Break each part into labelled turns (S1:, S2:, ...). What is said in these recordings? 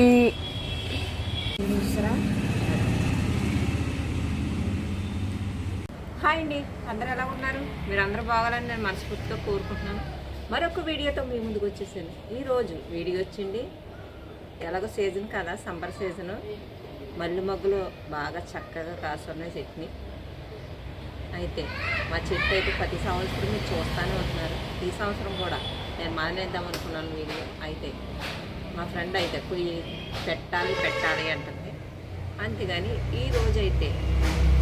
S1: ఈ
S2: హాయ్ అండి. అందరూ ఎలా ఉన్నారు? మీరు అందరూ బాగాలని నేను మనస్ఫూర్తిగా కోరుకుంటున్నాను. మరొక వీడియోతో మీ ముందుకు వచ్చేసాను. ఈరోజు వీడియో వచ్చింది. ఎలాగో సీజన్ కదా సంబర్ సీజను మల్లి మొగ్గలు బాగా చక్కగా కాసున్నాయి చెట్ని. అయితే మా చెట్టు అయితే ప్రతి సంవత్సరం మీరు చూస్తూనే ఉంటున్నారు. ఈ సంవత్సరం కూడా నేను మానేద్దాం అనుకున్నాను వీడియో. అయితే మా ఫ్రెండ్ అయితే పోయి పెట్టాలి పెట్టాలి అంటుంది. అంతేగాని ఈ రోజైతే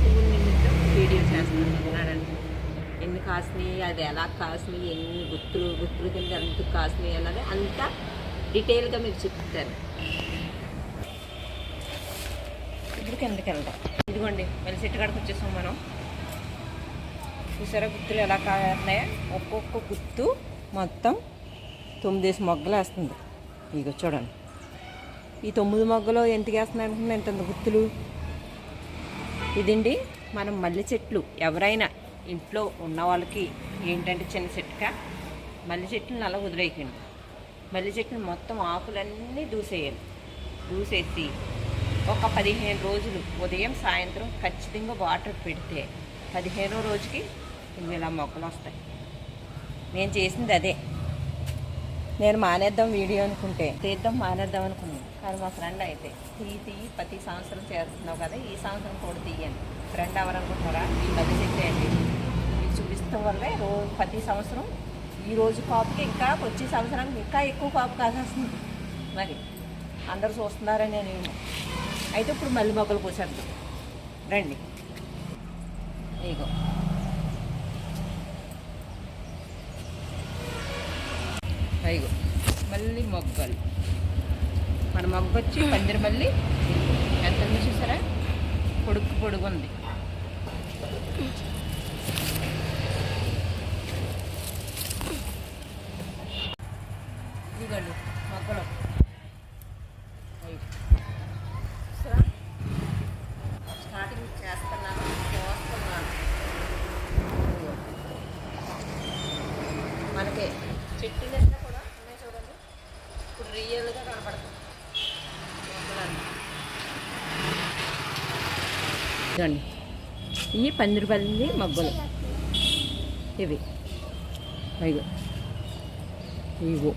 S2: పువ్వుల నిమిత్తం వీడియో చేస్తున్నాడండి ఎన్ని కాసినాయి అది ఎలా కాసినాయి ఎన్ని గుత్తులు గుత్తులు కింద ఎంత కాసినాయి అన్నది అంతా డీటెయిల్గా మీకు చెప్తాను ఇప్పుడు కిందకి వెళ్దాం. ఇదిగోండి మళ్ళీ చెట్టు కాడికి వచ్చేసాం మనం. చూసారా గుత్తులు ఎలా కాస్తున్నాయో? ఒక్కొక్క గుత్తు మొత్తం తొమ్మిదేసి మొగ్గలు వేస్తుంది ఇక చూడండి. ఈ తొమ్మిది మొగ్గలో ఎందుకు వేస్తున్నాయి అనుకున్నా ఎంత గుత్తులు. ఇదండి మనం మల్లె చెట్లు. ఎవరైనా ఇంట్లో ఉన్న వాళ్ళకి ఏంటంటే చిన్న చెట్టుక మల్లె చెట్లను అలా వదిలేయకండి. మల్లె చెట్లు మొత్తం ఆకులన్నీ దూసేయాలి. దూసేసి ఒక పదిహేను రోజులు ఉదయం సాయంత్రం ఖచ్చితంగా వాటర్ పెడితే పదిహేనో రోజుకి ఇవి ఇలా మొక్కలు వస్తాయి. నేను చేసింది అదే. నేను మానేద్దాం వీడియో అనుకుంటే తీద్దాం మానేద్దాం అనుకున్నాను. కానీ మా ఫ్రెండ్ అయితే తీయి తీయి ప్రతి సంవత్సరం చేస్తున్నావు కదా ఈ సంవత్సరం కూడా తీయండి. ఫ్రెండ్ ఎవరనుకుంటున్నారా? ఈ పది చెప్పేయండి ఇవి చూపిస్తాం వల్లే రోజు ప్రతి సంవత్సరం ఈ రోజు కాపుకి ఇంకా వచ్చే సంవత్సరానికి ఇంకా ఎక్కువ కాపు కాసేస్తుంది. మరి అందరూ చూస్తున్నారని నేను అయితే ఇప్పుడు మళ్ళీ మొక్కలు పోసేద్దాం రండి. ఇగో పైగు. మళ్ళీ మొగ్గలు. మన మొగ్గ వచ్చి పందిరి మళ్ళీ ఎంత ఉంది చూసారా? పొడుగు పొడుగు ఉంది ఇదిగోండి మొగ్గలు అయ్యో. చూసారా? స్టార్టింగ్ చేస్తున్నాను కోస్తున్నాను ఇదిగో. మనకి చెట్టు నిండా కూడా ఉన్నాయి చూడండి ఇప్పుడు రియల్గా కనపడుతుంది మొక్కలన్నీ. చూడండి ఇవి పందిరిపల్లి మొగ్గలు. ఇవి. ఇగో ఇగో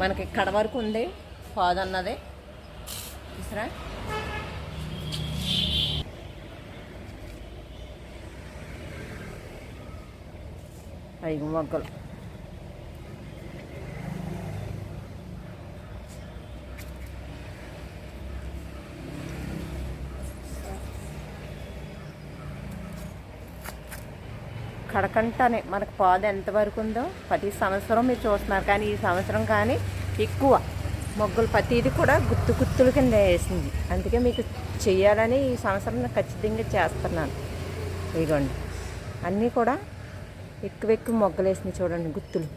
S2: మనకి ఇక్కడ వరకు ఉంది పాదన్నది. ఇసరా ఐదు మొగ్గలు. కడకంటనే మనకు పాదు ఎంతవరకు ఉందో ప్రతి సంవత్సరం మీరు చూస్తున్నారు. కానీ ఈ సంవత్సరం కానీ ఎక్కువ మొగ్గలు ప్రతిది కూడా గుత్తు గుత్తుల కింద వేసింది. అందుకే మీకు చేయాలని ఈ సంవత్సరం ఖచ్చితంగా చేస్తున్నాను. ఇదిగోండి. అన్నీ కూడా ఎక్కువ ఎక్కువ మొగ్గలు వేసినాయి చూడండి గుత్తులు.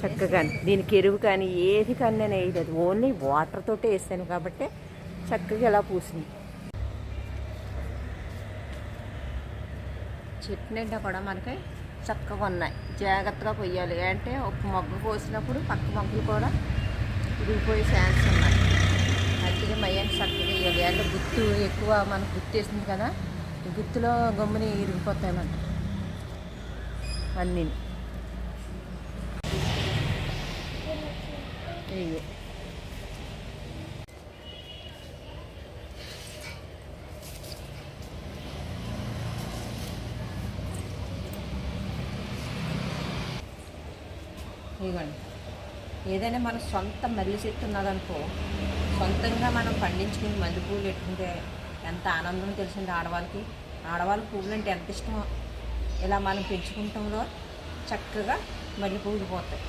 S2: చక్కగా దీనికి ఎరువు కానీ ఏది కానీ నేను వేయలేదు. ఓన్లీ వాటర్ తోటే వేసాను కాబట్టి చక్కగా ఇలా పూసింది. చెట్టు నిండా కూడా మనకి చక్కగా ఉన్నాయి. జాగ్రత్తగా కొయ్యాలి. అంటే ఒక మొగ్గ కోసినప్పుడు పక్క మొగ్గలు కూడా విరిగిపోయే ఛాన్స్ ఉన్నాయి. అందుకే మయ్యాన్ని చక్కగా వేయాలి. అంటే గుత్తు ఎక్కువ మనకు గుత్తు వేసింది కదా గుత్తులో గమ్ముని ఇరిగిపోతాయి మనకి అన్నీ ఇవి ఇవ్వండి. ఏదైనా మన సొంత మల్లె చెట్టు ఉన్నదనుకో సొంతంగా మనం పండించుకుని మల్లె పువ్వులు పెట్టుకుంటే ఎంత ఆనందం తెలిసింది ఆడవాళ్ళకి. ఆడవాళ్ళ పువ్వులు అంటే ఎంత ఇష్టమో ఇలా మనం పెంచుకుంటాంలో చక్కగా మల్లె పువ్వులు పోతాయి.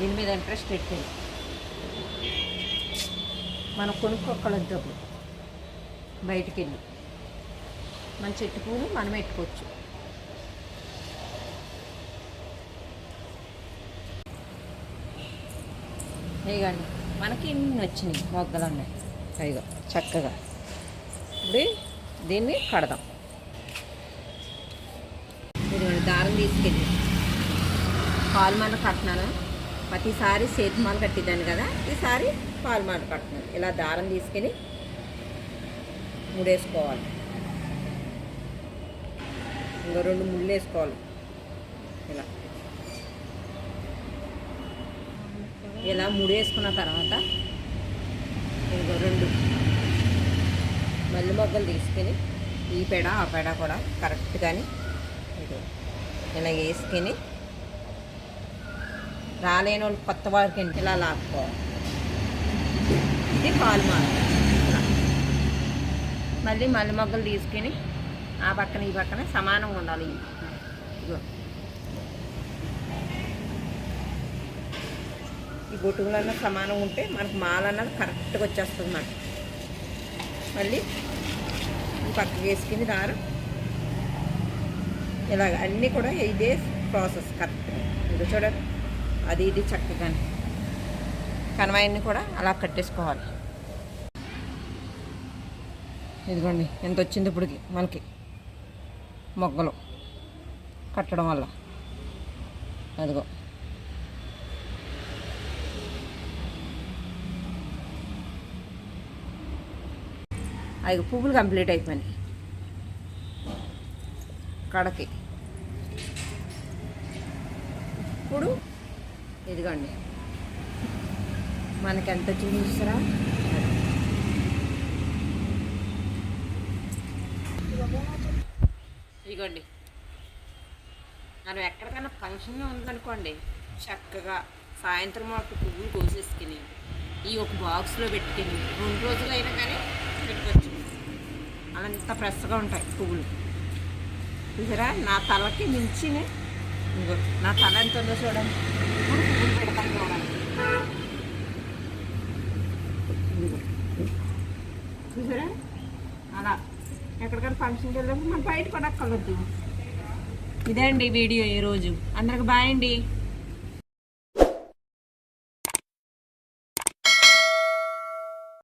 S2: దీని మీద ఇంట్రెస్ట్ పెట్టింది. మనం కొనుక్కోగలదు డబ్బులు. బయటికి వెళ్ళి మన చెట్టు పువ్వులు మనం పెట్టుకోవచ్చు. ఇదిగోండి. మనకి ఇన్ని వచ్చినాయి మొగ్గలు ఉన్నాయి ఇదిగో చక్కగా. ఇప్పుడు దీన్ని కడదాం. ఇదిగోండి దారం తీసుకెళ్ళి. కాలు కట్టినాను. ప్రతిసారి సేతుమాల కట్టిద్దాను కదా ఈసారి పాలమాల కట్టినాను. ఇలా దారం తీసుకెళ్ళి ముడేసుకోవాలి. ఇంకో రెండు ముళ్ళు వేసుకోవాలి. ఇలా. ఇలా ముడేసుకున్న తర్వాత ఇంకో రెండు మల్లి మొగ్గలు తీసుకుని ఈ పేడ ఆ పేడ కూడా కరెక్ట్గాని ఇలా వేసుకుని రాలేని వాళ్ళు కొత్త వారికి ఇలా లాక్కోవాలి. ఇది పాలు మాల మళ్ళీ మల్లి మొగ్గలు తీసుకుని ఆ పక్కన ఈ పక్కన సమానంగా ఉండాలి. ఇదిగో. ఈ బొట్టుగులన్నా సమానం ఉంటే మనకు మాల అన్నది కరెక్ట్గా వచ్చేస్తుంది మనకు మళ్ళీ పక్కకి వేసుకుని దారం. ఇలాగ అన్నీ కూడా ఇదే ప్రాసెస్ కరెక్ట్ ఇది చూడండి. అది ఇది చక్కగా కనవాయిని కూడా అలా కట్టేసుకోవాలి. ఇదిగోండి ఎంత వచ్చింది ఇప్పటికి మనకి? మొగ్గలు. కట్టడం వల్ల. అదిగో. ఐదు పువ్వులు కంప్లీట్ అయిపోయినాయి. కడకి. ఇప్పుడు ఇదిగోండి. మనకి ఎంత చూసారా ఇదిగోండి. మనం ఎక్కడికైనా ఫంక్షన్ ఉందనుకోండి చక్కగా సాయంత్రం ఒక పువ్వులు కోసేసుకుని ఈ ఒక బాక్స్లో పెట్టుకుని రెండు రోజులైనా కానీ పెట్టుకోవచ్చు. అంత ఫ్రెష్గా ఉంటాయి పువ్వులు. చూసారా? నా తలకి మించిన ఇంకో నా తల ఎంత ఉందో చూడండి. ఇప్పుడు పువ్వులు పెడతాను చూడండి. చూసారా? అలా. ఎక్కడికైనా ఫంక్షన్కి వెళ్ళినప్పుడు మనం బయట కొనక్కర్లేదు. ఇదే అండి వీడియో ఈరోజు అందరికి బాయ్ అండి.